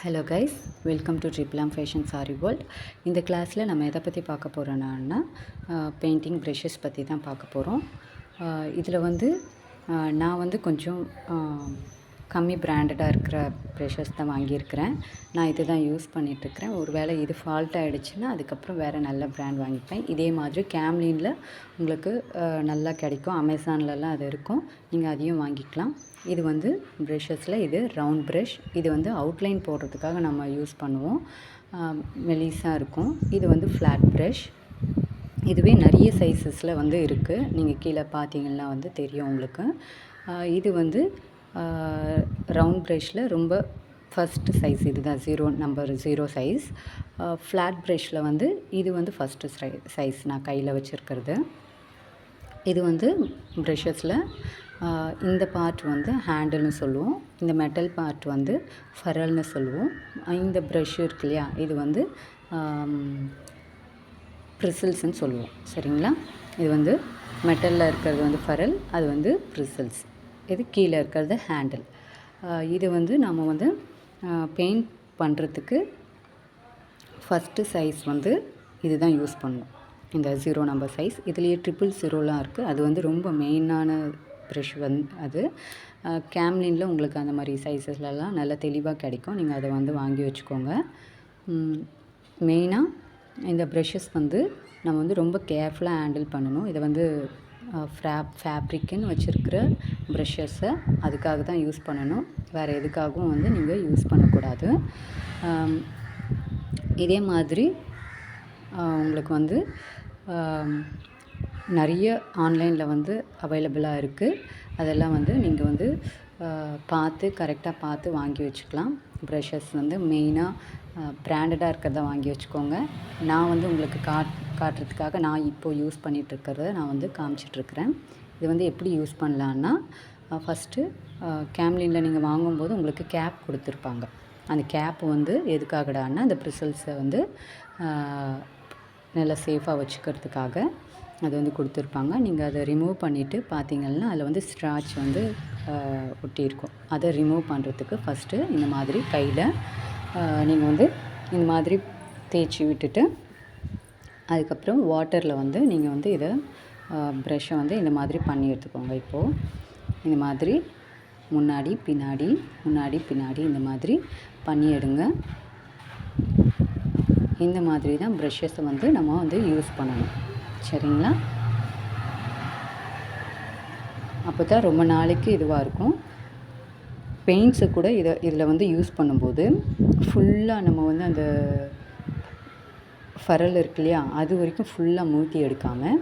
Hello guys welcome to ட்ரிப்லாம் fashion sari world இந்த கிளாஸில் நம்ம எதை பற்றி பார்க்க போகிறோன்னா பெயிண்டிங் ப்ரெஷஸ் பற்றி தான் பார்க்க போகிறோம் இதில் வந்து நான் வந்து கொஞ்சம் கம்மி பிராண்டடாக இருக்கிற ப்ரெஷர்ஸ் தான் வாங்கியிருக்கிறேன். நான் இது தான் யூஸ் பண்ணிகிட்ருக்கிறேன் ஒரு வேளை இது ஃபால்ட் ஆகிடுச்சுன்னா அதுக்கப்புறம் வேறு நல்ல ப்ராண்ட் வாங்கிப்பேன். இதே மாதிரி கேம்லீனில் உங்களுக்கு நல்லா கிடைக்கும். அமேசான்லலாம் அது இருக்கும். நீங்கள் அதையும் வாங்கிக்கலாம். இது வந்து ப்ரெஷஸில் இது ரவுண்ட் ப்ரெஷ் இது வந்து அவுட்லைன் போடுறதுக்காக நம்ம யூஸ் பண்ணுவோம். மெலிஸாக இருக்கும். இது வந்து ஃப்ளாட் ப்ரெஷ் இதுவே நிறைய சைஸஸில் வந்து இருக்குது நீங்கள் கீழே பார்த்தீங்கன்னா வந்து தெரியும் உங்களுக்கு. இது வந்து ரவுண்ட் ப்ரஷில் ரொம்ப ஃபஸ்ட்டு சைஸ் இது தான் zero number zero size flat ப்ரஷில் வந்து இது வந்து ஃபஸ்ட்டு சை சைஸ் நான் கையில் வச்சுருக்கிறது. இது வந்து ப்ரெஷஸில் இந்த பார்ட் வந்து ஹேண்டில்னு சொல்லுவோம். இந்த மெட்டல் பார்ட் வந்து ஃபரல்னு சொல்லுவோம். இந்த ப்ரஷ் இருக்கு இல்லையா இது வந்து ப்ரிசில்ஸ்ன்னு சொல்லுவோம். சரிங்களா? இது வந்து மெட்டலில் இருக்கிறது வந்து ஃபரல் அது வந்து ப்ரிசில்ஸ் இது கீழே இருக்கிறது ஹேண்டில் இது வந்து நம்ம வந்து பெயிண்ட் பண்ணுறதுக்கு ஃபஸ்ட்டு சைஸ் வந்து இதுதான் யூஸ் பண்ணணும் இந்த ஜீரோ நம்பர் சைஸ் இதுலேயே ட்ரிபிள் ஜீரோலாம் இருக்குது அது வந்து ரொம்ப மெயினான ப்ரெஷ் வந்து அது. கேம்லினில் உங்களுக்கு அந்த மாதிரி சைஸஸ்லலாம் நல்லா தெளிவாக கிடைக்கும். நீங்கள் அதை வந்து வாங்கி வச்சுக்கோங்க. மெயினாக இந்த ப்ரெஷ்ஷஸ் வந்து நம்ம வந்து ரொம்ப கேர்ஃபுல்லாக ஹேண்டில் பண்ணணும். இதை வந்து ஃப்ராப் ஃபேப்ரிக்குன்னு வச்சுருக்கிற ப்ரெஷ்ஷஸை அதுக்காக தான் யூஸ் பண்ணணும். வேறு எதுக்காகவும் வந்து நீங்கள் யூஸ் பண்ணக்கூடாது. இதே மாதிரி உங்களுக்கு வந்து நிறைய ஆன்லைனில் வந்து அவைலபிளாக இருக்குது அதெல்லாம் வந்து நீங்கள் வந்து பார்த்து கரெக்டாக பார்த்து வாங்கி வச்சுக்கலாம். ப்ரஷஸ் வந்து மெயினாக பிராண்டடாக இருக்கிறத வாங்கி வச்சுக்கோங்க. நான் வந்து உங்களுக்கு காட் காட்டுறதுக்காக நான் இப்போது யூஸ் பண்ணிகிட்ருக்கிறத நான் வந்து காமிச்சிட்ருக்கிறேன் இது வந்து எப்படி யூஸ் பண்ணலான்னா ஃபஸ்ட்டு கேம்லினில் நீங்கள் வாங்கும்போது உங்களுக்கு கேப் கொடுத்துருப்பாங்க. அந்த கேப் வந்து எதுக்காகடான்னா அந்த ப்ரிசல்ஸை வந்து நல்லா சேஃபாக வச்சுக்கிறதுக்காக அது வந்து கொடுத்துருப்பாங்க. நீங்கள் அதை ரிமூவ் பண்ணிவிட்டு பார்த்தீங்கன்னா அதில் வந்து ஸ்ட்ராச் வந்து ஒட்டியிருக்கும். அதை ரிமூவ் பண்ணுறதுக்கு ஃபஸ்ட்டு இந்த மாதிரி கையில் நீங்கள் வந்து இந்த மாதிரி தேய்ச்சி விட்டுட்டு அதுக்கப்புறம் வாட்டரில் வந்து நீங்கள் வந்து இதை ப்ரெஷ்ஷை வந்து இந்த மாதிரி பண்ணி எடுத்துக்கோங்க. இப்போது இந்த மாதிரி முன்னாடி பின்னாடி முன்னாடி பின்னாடி இந்த மாதிரி பண்ணி எடுங்க. இந்த மாதிரி தான் ப்ரெஷ்ஷஸை வந்து நம்ம வந்து யூஸ் பண்ணணும். சரிங்களா? அப்போ தான் ரொம்ப நாளைக்கு இதுவாக இருக்கும். பெயிண்ட்ஸை கூட இதை இதில் வந்து யூஸ் பண்ணும்போது ஃபுல்லாக நம்ம வந்து அந்த ஃபரல் இருக்கு இல்லையா? அது வரைக்கும் ஃபுல்லாக மூழ்த்தி எடுக்காமல்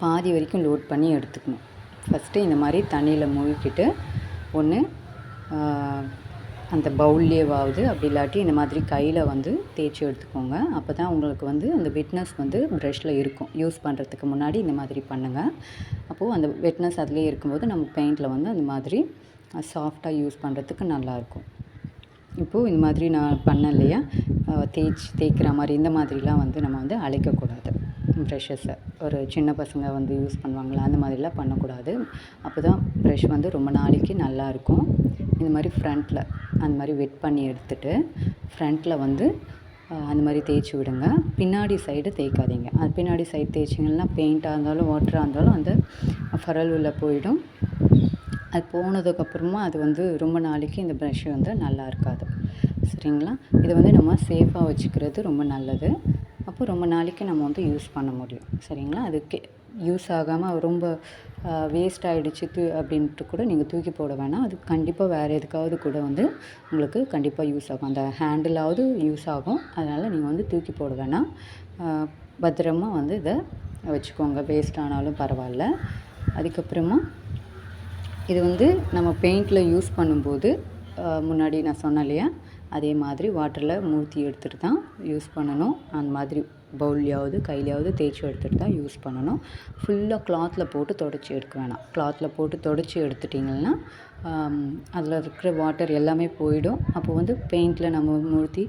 பாதி வரைக்கும் லோட் பண்ணி எடுத்துக்கணும். ஃபஸ்ட்டு இந்த மாதிரி தண்ணியில் மூழ்கிட்டு ஒன்று அந்த பவுல்லேவாவது அப்படி இல்லாட்டி இந்த மாதிரி கையில் வந்து தேய்ச்சி எடுத்துக்கோங்க. அப்போ தான் உங்களுக்கு வந்து அந்த வெட்னஸ் வந்து ப்ரெஷ்ஷில் இருக்கும். யூஸ் பண்ணுறதுக்கு முன்னாடி இந்த மாதிரி பண்ணுங்கள் அப்போது அந்த வெட்னஸ் அதிலே இருக்கும்போது நம்ம பெயிண்டில் வந்து அந்த மாதிரி சாஃப்டாக யூஸ் பண்ணுறதுக்கு நல்லாயிருக்கும் இப்போது இந்த மாதிரி நான் பண்ணேன் இல்லையா தேய்ச்சி தேய்க்கிற மாதிரி இந்த மாதிரிலாம் வந்து நம்ம வந்து அழைக்கக்கூடாது. ப்ரெஷஸை ஒரு சின்ன பசங்க வந்து யூஸ் பண்ணுவாங்களா? அந்த மாதிரிலாம் பண்ணக்கூடாது. அப்போ தான் ப்ரெஷ் வந்து ரொம்ப நாளைக்கு நல்லா இருக்கும். இந்த மாதிரி ஃப்ரண்ட்டில் அந்த மாதிரி வெட் பண்ணி எடுத்துட்டு ஃப்ரண்ட்டில் வந்து அந்த மாதிரி தேய்ச்சி விடுங்க. பின்னாடி சைடு தேய்க்காதீங்க. அது பின்னாடி சைடு தேய்ச்சிங்கன்னா பெயிண்ட்டாக இருந்தாலும் வாட்டராக இருந்தாலும் அந்த ஃபரல் உள்ளே போயிடும். அது போனதுக்கப்புறமா அது வந்து ரொம்ப நாளைக்கு இந்த ப்ரெஷ் வந்து நல்லா இருக்காது. சரிங்களா? இதை வந்து நம்ம சேஃபாக வச்சுக்கிறது ரொம்ப நல்லது. அப்போ ரொம்ப நாளைக்கு நம்ம வந்து யூஸ் பண்ண முடியும். சரிங்களா? அதுக்கு யூஸ் ஆகாமல் ரொம்ப வேஸ்ட் ஆகிடுச்சு தூ அப்படின்ட்டு கூட நீங்கள் தூக்கி போட வேணாம். அது கண்டிப்பாக வேறு எதுக்காவது கூட வந்து உங்களுக்கு கண்டிப்பாக யூஸ் ஆகும். அந்த ஹேண்டிலாவது யூஸ் ஆகும். அதனால் நீங்கள் வந்து தூக்கி போட வேணாம். பத்திரமா வந்து இதை வச்சுக்கோங்க. வேஸ்ட் ஆனாலும் பரவாயில்ல. அதுக்கப்புறமா இது வந்து நம்ம பெயிண்டில் யூஸ் பண்ணும்போது முன்னாடி நான் சொன்னேன் இல்லையா? அதே மாதிரி வாட்டரில் மூழ்கி எடுத்துகிட்டு தான் யூஸ் பண்ணணும். அந்த மாதிரி பவுல்லையாவது கையிலையாவது தேய்ச்சி எடுத்துகிட்டு தான் யூஸ் பண்ணணும். ஃபுல்லாக கிளாத்தில் போட்டு தொடச்சி எடுக்க வேணாம். கிளாத்தில் போட்டு தொடச்சி எடுத்துட்டிங்கன்னா அதில் இருக்கிற வாட்டர் எல்லாமே போயிடும். அப்போ வந்து பெயிண்டில் நம்ம மூழ்த்தி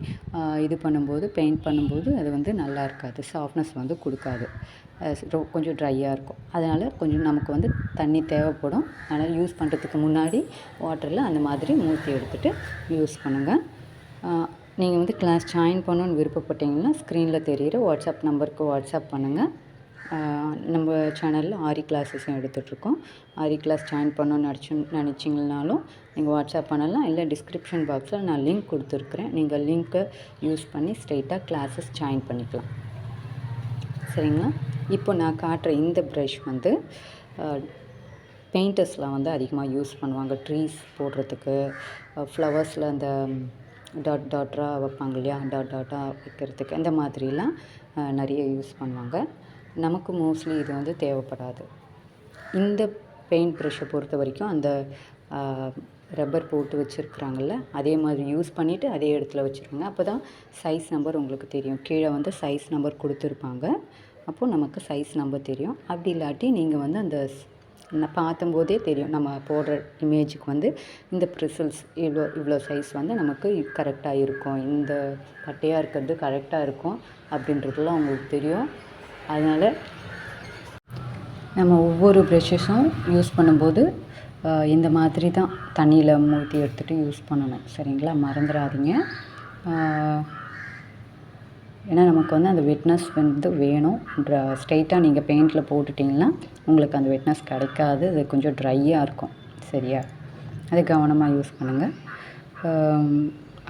இது பண்ணும்போது பெயிண்ட் பண்ணும்போது அது வந்து நல்லா இருக்காது. சாஃப்ட்னஸ் வந்து கொடுக்காது. கொஞ்சம் ட்ரையாக இருக்கும். அதனால் கொஞ்சம் நமக்கு வந்து தண்ணி தேவைப்படும். அதனால் யூஸ் பண்ணுறதுக்கு முன்னாடி வாட்டரில் அந்த மாதிரி மூழ்த்தி எடுத்துகிட்டு யூஸ் பண்ணுங்கள் நீங்கள் வந்து கிளாஸ் ஜாயின் பண்ணணுன்னு விருப்பப்பட்டீங்கன்னா ஸ்க்ரீனில் தெரிகிற வாட்ஸ்அப் நம்பருக்கு வாட்ஸ்அப் பண்ணுங்கள் நம்ம சேனலில் ஆரி கிளாஸஸும் எடுத்துகிட்ருக்கோம் ஆரி கிளாஸ் ஜாயின் பண்ணணும்னு நினச்சி நினச்சிங்கனாலும் நீங்கள் வாட்ஸ்அப் பண்ணலாம். இல்லை டிஸ்கிரிப்ஷன் பாக்ஸில் நான் லிங்க் கொடுத்துருக்குறேன். நீங்கள் லிங்க்கை யூஸ் பண்ணி ஸ்ட்ரெயிட்டாக கிளாஸஸ் ஜாயின் பண்ணிக்கலாம். சரிங்களா? இப்போ நான் காட்டுற இந்த ப்ரஷ் வந்து பெயிண்டர்ஸ்லாம் வந்து அதிகமாக யூஸ் பண்ணுவாங்க. ட்ரீஸ் போடுறதுக்கு ஃப்ளவர்ஸில் அந்த டாட் டாட்டாக வைப்பாங்க இல்லையா? டாட் டாட்டாக வைக்கிறதுக்கு அந்த மாதிரிலாம் நிறைய யூஸ் பண்ணுவாங்க. நமக்கு மோஸ்ட்லி இது வந்து தேவைப்படாது. இந்த பெயிண்ட் ப்ரஷ்ஷை பொறுத்த வரைக்கும் அந்த ரப்பர் போட்டு வச்சுருக்குறாங்கல்ல அதே மாதிரி யூஸ் பண்ணிவிட்டு அதே இடத்துல வச்சுருங்க அப்போ தான் சைஸ் நம்பர் உங்களுக்கு தெரியும். கீழே வந்து சைஸ் நம்பர் கொடுத்துருப்பாங்க. அப்போது நமக்கு சைஸ் நம்பர் தெரியும். அப்படி இல்லாட்டி நீங்கள் வந்து அந்த ஸ்- பார்த்தும்போதே தெரியும். நம்ம போடுற இமேஜுக்கு வந்து இந்த ப்ரிசல்ஸ் இவ்வளோ இவ்வளோ சைஸ் வந்து நமக்கு கரெக்டாக இருக்கும். இந்த பட்டையாக இருக்கிறது கரெக்டாக இருக்கும் அப்படின்றதுலாம் உங்களுக்கு தெரியும். அதனால் நம்ம ஒவ்வொரு ப்ரெஷ்ஷஸும் யூஸ் பண்ணும்போது இந்த மாதிரி தான் தண்ணியில் மூழ்கி எடுத்துகிட்டு யூஸ் பண்ணணும். சரிங்களா? மறந்துடாதீங்க ஏன்னா நமக்கு வந்து அந்த வெட்னஸ் வந்து வேணும். ஸ்ட்ரைட்டாக நீங்கள் பெயிண்டில் போட்டுட்டிங்கன்னா உங்களுக்கு அந்த வெட்னஸ் கிடைக்காது. அது கொஞ்சம் ட்ரையாக இருக்கும். சரியா? அது கவனமாக யூஸ் பண்ணுங்கள்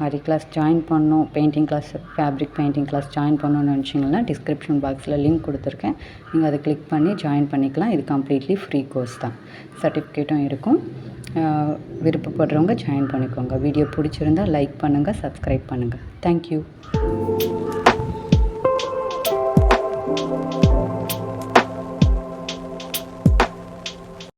ஆரி கிளாஸ் ஜாயின் பண்ணோம் painting class fabric painting class join பண்ணணும்னு நினச்சிங்கன்னா டிஸ்கிரிப்ஷன் பாக்ஸில் லிங்க் கொடுத்துருக்கேன். நீங்கள் அதை கிளிக் பண்ணி ஜாயின் பண்ணிக்கலாம். இது கம்ப்ளீட்லி ஃப்ரீ கோர்ஸ் தான். சர்டிஃபிகேட்டும் இருக்கும். விருப்பப்படுறவங்க ஜாயின் பண்ணிக்கோங்க. வீடியோ பிடிச்சிருந்தா லைக் பண்ணுங்கள் சப்ஸ்கிரைப் பண்ணுங்கள் தேங்க்யூ